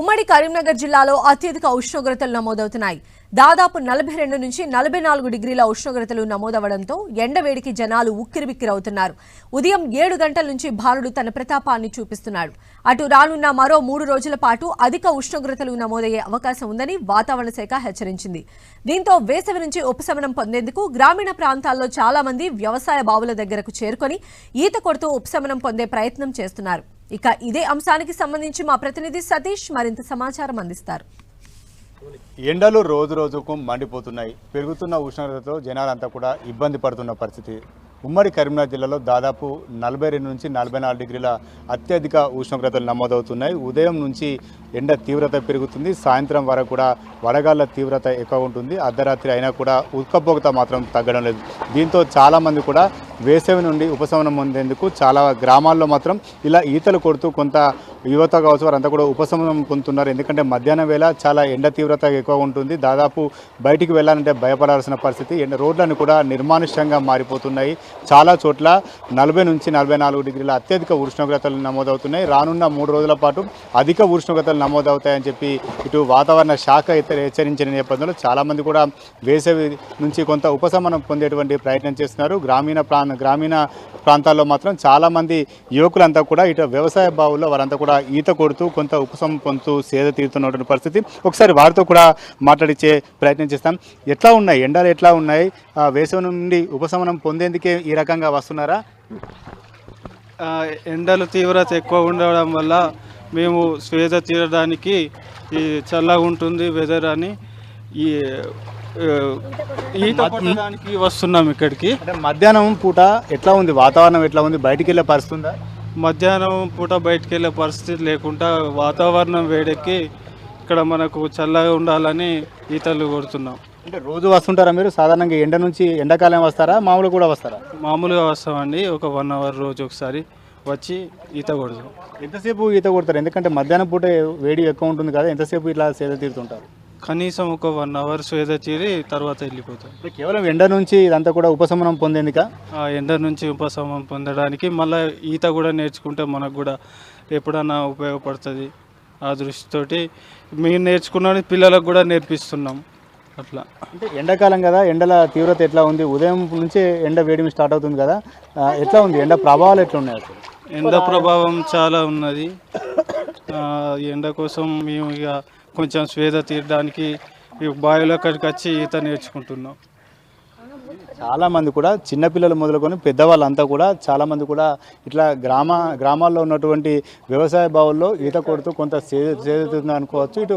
ఉమ్మడి కరీంనగర్ జిల్లాలో అత్యధిక ఉష్ణోగ్రతలు నమోదవుతున్నాయి. దాదాపు నలభై రెండు నుంచి నలభై నాలుగు డిగ్రీల ఉష్ణోగ్రతలు నమోదవడంతో ఎండవేడికి జనాలు ఉక్కిరిబిక్కిరవుతున్నారు. ఉదయం ఏడు గంటల నుంచి భారుడు తన ప్రతాపాన్ని చూపిస్తున్నాడు. అటు రానున్న మరో మూడు రోజుల పాటు అధిక ఉష్ణోగ్రతలు నమోదయ్యే అవకాశం ఉందని వాతావరణ శాఖ హెచ్చరించింది. దీంతో వేసవి నుంచి ఉపశమనం పొందేందుకు గ్రామీణ ప్రాంతాల్లో చాలా మంది వ్యవసాయ బావుల దగ్గరకు చేరుకొని ఈత కొడుతూ ఉపశమనం పొందే ప్రయత్నం చేస్తున్నారు. ఇక ఇదే అంశానికి సంబంధించి మా ప్రతినిధి సతీష్ మరింత సమాచారం అందిస్తారు. ఎండలు రోజు రోజుకు మండిపోతున్నాయి. పెరుగుతున్న ఉష్ణోగ్రతతో జనాలంతా కూడా ఇబ్బంది పడుతున్న పరిస్థితి. ఉమ్మడి కరీంనగర్ జిల్లాలో దాదాపు నలభై రెండు నుంచి నలభై నాలుగు డిగ్రీల అత్యధిక ఉష్ణోగ్రతలు నమోదవుతున్నాయి. ఉదయం నుంచి ఎండ తీవ్రత పెరుగుతుంది. సాయంత్రం వరకు కూడా వడగాళ్ళ తీవ్రత ఎక్కువ ఉంటుంది. అర్ధరాత్రి అయినా కూడా ఉక్కపోత మాత్రం తగ్గడం లేదు. దీంతో చాలామంది కూడా వేసవి నుండి ఉపశమనం పొందేందుకు చాలా గ్రామాల్లో మాత్రం ఇలా ఈతలు కొడుతూ కొంత యువత కావచ్చు వారంతా కూడా ఉపశమనం పొందుతున్నారు. ఎందుకంటే మధ్యాహ్నం వేళ చాలా ఎండ తీవ్రత ఎక్కువ ఉంటుంది. దాదాపు బయటికి వెళ్ళాలంటే భయపడాల్సిన పరిస్థితి. ఎండ రోడ్లను కూడా నిర్మానుష్యంగా మారిపోతున్నాయి. చాలా చోట్ల నలభై నుంచి నలభై నాలుగు డిగ్రీల అత్యధిక ఉష్ణోగ్రతలు నమోదవుతున్నాయి. రానున్న మూడు రోజుల పాటు అధిక ఉష్ణోగ్రతలు నమోదవుతాయని చెప్పి ఇటు వాతావరణ శాఖ అయితే హెచ్చరించిన నేపథ్యంలో చాలామంది కూడా వేసవి నుంచి కొంత ఉపశమనం పొందేటువంటి ప్రయత్నం చేస్తున్నారు. గ్రామీణ ప్రాంత గ్రామీణ ప్రాంతాల్లో మాత్రం చాలామంది యువకులంతా కూడా ఇటు వ్యవసాయ బావుల్లో వారంతా కూడా ఈత కొడుతూ కొంత ఉపశమనం పొందుతూ సేద తీరుతున్నటువంటి పరిస్థితి. ఒకసారి వారితో కూడా మాట్లాడిచ్చే ప్రయత్నం చేస్తాం. ఎట్లా ఉన్నాయి? ఎండలు ఎట్లా ఉన్నాయి? వేసవి నుండి ఉపశమనం పొందేందుకే ఈ రకంగా వస్తున్నారా? ఎండలు తీవ్రత ఎక్కువ ఉండడం వల్ల మేము స్వేద తీరడానికి ఈ చల్లగా ఉంటుంది వెదర్ అని ఈ ఈత కొట్టడానికి వస్తున్నాం ఇక్కడికి. అంటే మధ్యాహ్నం పూట ఎట్లా ఉంది? వాతావరణం ఎట్లా ఉంది? బయటికి వెళ్ళే పరిస్థితి ఉందా? మధ్యాహ్నం పూట బయటికి వెళ్ళే పరిస్థితి లేకుండా వాతావరణం వేడెక్కి ఇక్కడ మనకు చల్లగా ఉండాలని ఈతలు కొడుతున్నాం. అంటే రోజు వస్తుంటారా మీరు? సాధారణంగా ఎండ నుంచి ఎండాకాలం వస్తారా? మామూలు కూడా వస్తారా? మామూలుగా వస్తామండి. ఒక వన్ అవర్ రోజు ఒకసారి వచ్చి ఈత కొడతాం. ఎంతసేపు ఈత కొడతారు? ఎందుకంటే మధ్యాహ్నం పూట వేడి ఎక్కువ ఉంటుంది కదా ఎంతసేపు ఇట్లా సేద తీరుతుంటారు? కనీసం ఒక వన్ అవర్ స్వేద తీరి తర్వాత వెళ్ళిపోతాం. అంటే కేవలం ఎండ నుంచి ఇదంతా కూడా ఉపశమనం పొందేందుక? ఆ ఎండ నుంచి ఉపశమనం పొందడానికి మళ్ళీ ఈత కూడా నేర్చుకుంటే మనకు కూడా ఎప్పుడన్నా ఉపయోగపడుతుంది. ఆ దృష్టితోటి మేము నేర్చుకున్నది పిల్లలకు కూడా నేర్పిస్తున్నాం. అట్లా. అంటే ఎండాకాలం కదా ఎండల తీవ్రత ఎట్లా ఉంది? ఉదయం నుంచే ఎండ వేడిమి స్టార్ట్ అవుతుంది కదా. ఎట్లా ఉంది? ఎండ ప్రభావాలు ఎట్లా ఉన్నాయి అసలు? ఎండ ప్రభావం చాలా ఉన్నది. ఎండ కోసం మేము ఇక కొంచెం స్వేద తీరడానికి బావిలో అక్కడికి వచ్చి ఈత నేర్చుకుంటున్నాం. చాలామంది కూడా చిన్నపిల్లలు మొదలుకొని పెద్దవాళ్ళంతా కూడా చాలామంది కూడా ఇట్లా గ్రామ గ్రామాల్లో ఉన్నటువంటి వ్యవసాయ బావుల్లో ఈత కొడుతూ కొంత సేదుతుంది అనుకోవచ్చు. ఇటు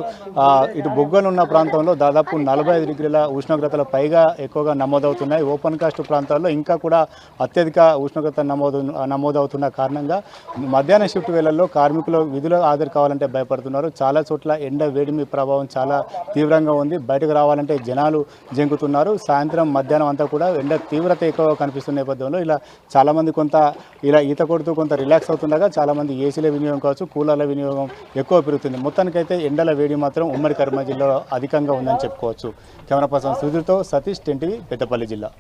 ఇటు బొగ్గలు ఉన్న ప్రాంతంలో దాదాపు నలభై ఐదు డిగ్రీల ఉష్ణోగ్రతల పైగా ఎక్కువగా నమోదవుతున్నాయి. ఓపెన్ కాస్ట్ ప్రాంతాల్లో ఇంకా కూడా అత్యధిక ఉష్ణోగ్రత నమోదు నమోదవుతున్న కారణంగా మధ్యాహ్న షిఫ్ట్ వేళల్లో కార్మికులు విధులు హాజరు కావాలంటే భయపడుతున్నారు. చాలా చోట్ల ఎండ వేడిమి ప్రభావం చాలా తీవ్రంగా ఉంది. బయటకు రావాలంటే జనాలు జంకుతున్నారు. సాయంత్రం మధ్యాహ్నం అంతా కూడా ఎండ తీవ్రత ఎక్కువ కనిపిస్తున్న నేపథ్యంలో ఇలా చాలామంది కొంత ఇలా ఈత కొడుతూ కొంత రిలాక్స్ అవుతుండగా చాలామంది ఏసీల వినియోగం కావచ్చు కూలర్ల వినియోగం ఎక్కువ పెరుగుతుంది. మొత్తానికైతే ఎండల వేడి మాత్రం ఉమ్మడి కర్మ జిల్లాలో అధికంగా ఉందని చెప్పుకోవచ్చు. కెమెరా పర్సన్ సుధీర్తో సతీష్ టెంటివి పెద్దపల్లి జిల్లా.